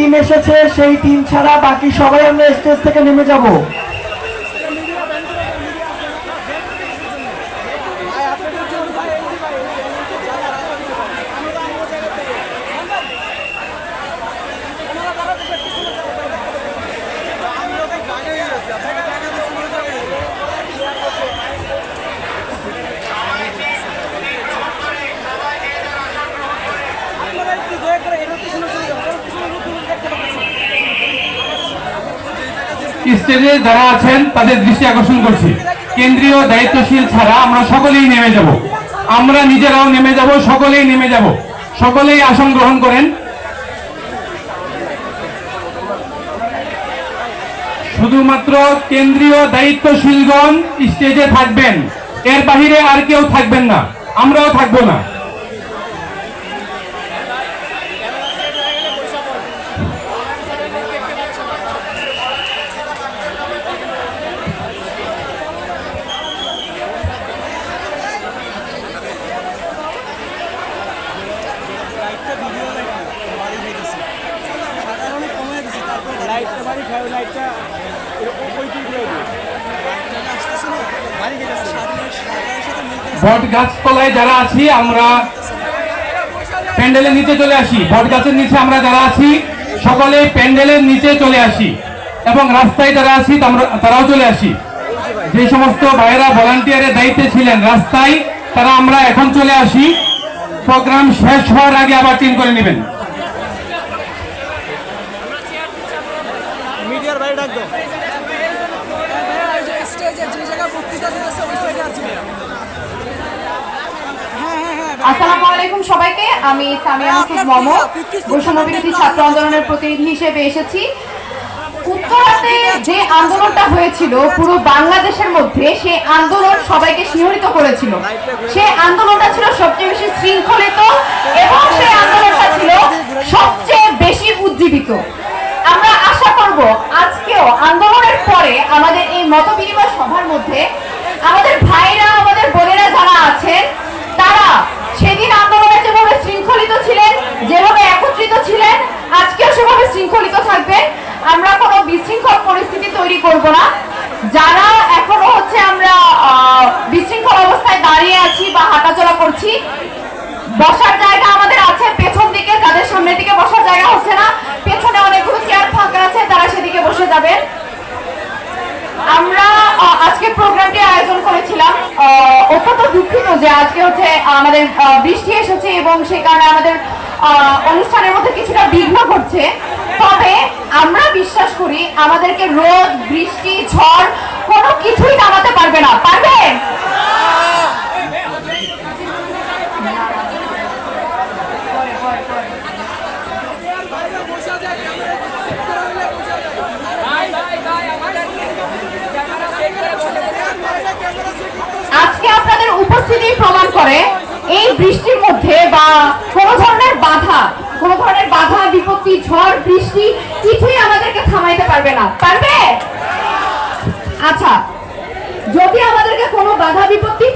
Team এসেছে সেই team ছাড়া বাকি সবাই আমরা স্টেজ থেকে নেমে যাব। স্টেজে যারা আছেন, তাদের দৃষ্টি আকর্ষণ করছি। কেন্দ্রীয় দায়িত্বশীল ছাড়া আমরা সকলেই নেমে যাব। আমরা নিজেরাও নেমে যাব, সকলেই নেমে যাব। সকলেই আসন গ্রহণ করেন। শুধুমাত্র কেন্দ্রীয় দায়িত্বশীলগণ স্টেজে থাকবেন। এর বাহিরে আর কেউ থাকবেন না। আমরাও থাকব না। বট গাছতলায় যারা আছি, আমরা প্যান্ডেলের নিচে চলে আসি। বট গাছের নিচে আমরা যারা আছি, সকলে প্যান্ডেলের নিচে চলে আসি। এবং রাস্তায় যারা আছি তারাও চলে আসি। যে সমস্ত ভাইয়েরা ভলান্টিয়ারের দায়িত্বে ছিলেন রাস্তায়, তারা আমরা এখন চলে আসি। প্রোগ্রাম শেষ হওয়ার আগে আবার টিম করে নেবেন। আসসালামু আলাইকুম সবাইকে। আমি সামিয়া মাসুদ মম বৈষম্য ছাত্র আন্দোলনের প্রতিনিধি হিসেবে এসেছি। উত্তরাতে যে আন্দোলনটা হয়েছিল পুরো বাংলাদেশের মধ্যে সেই আন্দোলন সবাইকে শিহরিত করেছিল। সেই আন্দোলনটা ছিল সবচেয়ে বেশি শৃঙ্খলিত এবং সেই আন্দোলনটা ছিল সবচেয়ে বেশি উজ্জীবিত। আমরা আশা করব আজকেও আন্দোলনের পরে আমাদের এই মত বিনিময় সভার মধ্যে আমাদের ভাইরা আমাদের বোনেরা যারা আছেন তারা সেদিন আন্দোলনে যেভাবে শৃঙ্খলিত ছিলেন যেভাবে একত্রিত ছিলেন আজকেও সেভাবে শৃঙ্খলিত থাকবেন আমরা কোনো বিশৃঙ্খল পরিস্থিতি তৈরি করব না। যারা এখনও হচ্ছে আমরা বিশৃঙ্খল অবস্থায় দাঁড়িয়ে আছি বা হাঁটাচলা করছি, বসার জায়গা আমাদের আছে পেছন দিকে, যাদের সামনের দিকে বসার জায়গা হচ্ছে না, পেছনে অনেকগুলো চেয়ার ফাঁকা আছে, তারা সেদিকে বসে যাবেন আমরা আজকে প্রোগ্রামটি আয়োজন করেছিলাম। অত্যন্ত দুঃখিত যে আজকে হচ্ছে আমাদের বৃষ্টি এসেছে এবং সেই কারণে আমাদের অনুষ্ঠানের মধ্যে কিছুটা বিঘ্ন ঘটছে। তবে আমরা বিশ্বাস করি আমাদেরকে রোদ, বৃষ্টি, ঝড় কোনো কিছুই নামাতে পারবে না। পারবে? আজকে আপনাদের উপস্থিতি প্রমাণ করে এই বৃষ্টির মধ্যে বা কোনো ধরনের বাধা কোনো ধরনের বাধা বিপত্তি ঝড় বৃষ্টি কিছুই আমাদেরকে থামাইতে পারবে না। পারবে? আচ্ছা যদি আমাদেরকে কোনো বাধা বিপত্তি